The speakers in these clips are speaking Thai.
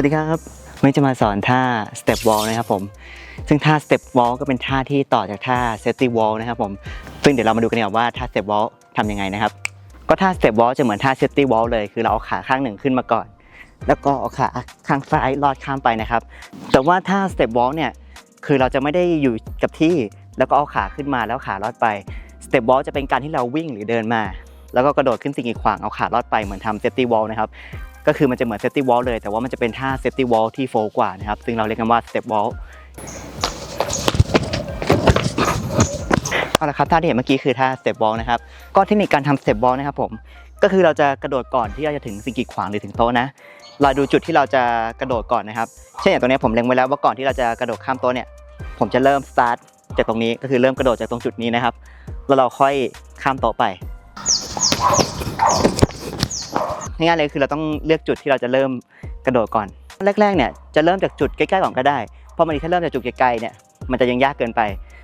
วัสดีครับวันนี้จะมาสอนท่า step wall นะครับผม ซึ่งท่า step wall ก็เป็นท่าที่ต่อจากท่า safety wall นะครับผม ซึ่งเดี๋ยวเรามาดูกันดีกว่าว่าท่า step wall ทำยังไงนะครับ ก็ท่า step wall จะเหมือนท่า safety wall เลย คือเราเอาขาข้างหนึ่งขึ้นมาก่อน แล้วก็เอาขาข้างซ้ายลอดข้ามไปนะครับ แต่ว่าท่า step wall เนี่ยคือเราจะไม่ได้อยู่กับที่ แล้วก็เอาขาขึ้นมาแล้วขาลอดไป step wall จะเป็นการที่เราวิ่งหรือเดินมา แล้วก็กระโดดขึ้นสิ่งกีดขวางเอาขาลอดไปเหมือนทำ safety wall นะครับ ก็คือมันจะเหมือน safety wall เลย แต่ว่ามันจะเป็นท่า safety wall ที่โฟกว่านะครับ ซึ่งเราเรียกกันว่า step wall เอาละครับท่าที่เห็นเมื่อกี้คือท่า step wall นะครับ ก็เทคนิคการทำ step wall นะครับผมก็คือเราจะกระโดดก่อนที่เราจะถึงสิ่งกีดขวางหรือถึงโต๊ะนะ เราดูจุดที่เราจะกระโดดก่อนนะครับ เช่นอย่างตรงนี้ผมเล็งไว้แล้วว่าก่อนที่เราจะกระโดดข้ามโต๊ะเนี่ย ผมจะเริ่ม start จากตรงนี้ก็คือเริ่มกระโดดจากตรงจุดนี้นะครับ แล้วเราค่อยข้ามโต๊ะไป ง่ายๆเลยคือเราต้องเลือกจุดที่เราจะเริ่มกระโดดก่อน แรกๆเนี่ยจะเริ่มจากจุดใกล้ๆก่อนก็ได้ เพราะบางทีถ้าเริ่มจากจุดไกลๆเนี่ยมันจะยังยากเกินไป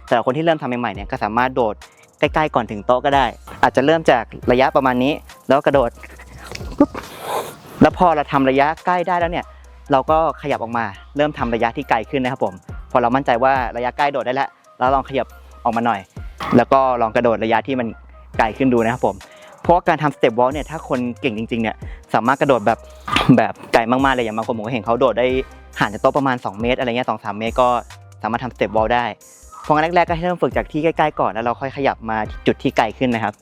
สำหรับคนที่เริ่มทำใหม่ๆเนี่ยก็สามารถโดดใกล้ๆก่อนถึงโต๊ะก็ได้ อาจจะเริ่มจากระยะประมาณนี้ แล้วกระโดดปุ๊บแล้วพอเราทำระยะใกล้ได้แล้วเนี่ย เราก็ขยับออกมา เริ่มทำระยะที่ไกลขึ้นนะครับผม พอเรามั่นใจว่าระยะใกล้โดดได้แล้วเราลองขยับออกมาหน่อย แล้วก็ลองกระโดดระยะที่มันไกลขึ้นดูนะครับผม เพราะว่าการทำสเต็ปวอลเนี่ยถ้าคนเก่งจริงๆเนี่ยสามารถกระโดดแบบแบบไกลมากๆเลยอย่างบางคนผมก็เห็นเขาโดดได้ห่างจากโต๊ะประมาณ 2 เมตร อะไรเงี้ยสองสามเมตรก็สามารถทำสเต็ปวอลได้เพราะงั้นแรกๆก็ให้เริ่มฝึกจากที่ใกล้ๆก่อนแล้วเราค่อยขยับมาจุดที่ไกลขึ้นนะครับ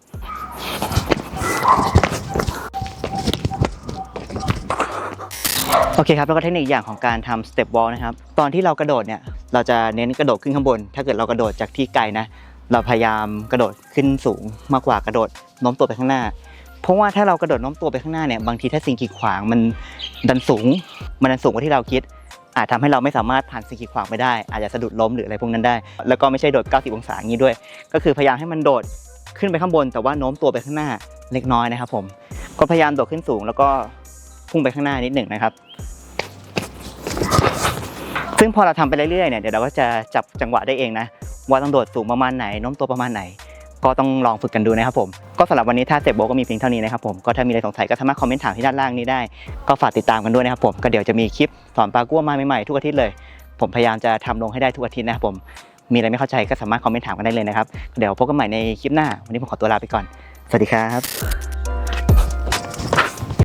โอเคครับแล้วก็เทคนิคอย่างของการทำสเต็ปวอลนะครับตอนที่เรากระโดดเนี่ยเราจะเน้นกระโดดขึ้นข้างบน ถ้าเกิดเรากระโดดจากที่ไกลนะ เราพยายามกระโดดขึ้นสูงมากกว่ากระโดดโน้มตัวไปข้างหน้า เพราะว่าถ้าเรากระโดดโน้มตัวไปข้างหน้าเนี่ยบางทีถ้าสิ่งกีดขวางมันดันสูง มันดันสูงกว่าที่เราคิด อาจทำให้เราไม่สามารถผ่านสิ่งกีดขวางไปได้ อาจจะสะดุดล้มหรืออะไรพวกนั้นได้ แล้วก็ไม่ใช่โดด 90 องศาอย่างนี้ด้วย ก็คือพยายามให้มันโดดขึ้นไปข้างบน แต่ว่าโน้มตัวไปข้างหน้าเล็กน้อยนะครับ ผม ก็พยายามโดดขึ้นสูง แล้วก็พุ่งไปข้างหน้านิดหนึ่งนะครับซึ่งพอเราทำไปเรื่อยๆเนี่ยเดี๋ยวเราก็จะจับจังหวะได้เองนะ ว่าต้องโดดสูงประมาณไหนโน้มตัวประมาณไหน ก็ต้องลองฝึกกันดูนะครับผมก็สำหรับวันนี้ท่าเตะโบก็มีเพียงเท่านี้นะครับผมก็ถ้ามีอะไรสงสัยก็สามารถคอมเมนต์ถามที่ด้านล่างนี้ได้ ก็ฝากติดตามกันด้วยนะครับผมก็เดี๋ยวจะมีคลิปสอนปลากั้วมาใหม่ๆทุกอาทิตย์เลย ผมพยายามจะทำลงให้ได้ทุกอาทิตย์นะครับผมมีอะไรไม่เข้าใจก็สามารถคอมเมนต์ถามกันได้เลยนะครับเดี๋ยวพบกันใหม่ในคลิปหน้า วันนี้ผมขอตัวลาไปก่อน สวัสดีครับ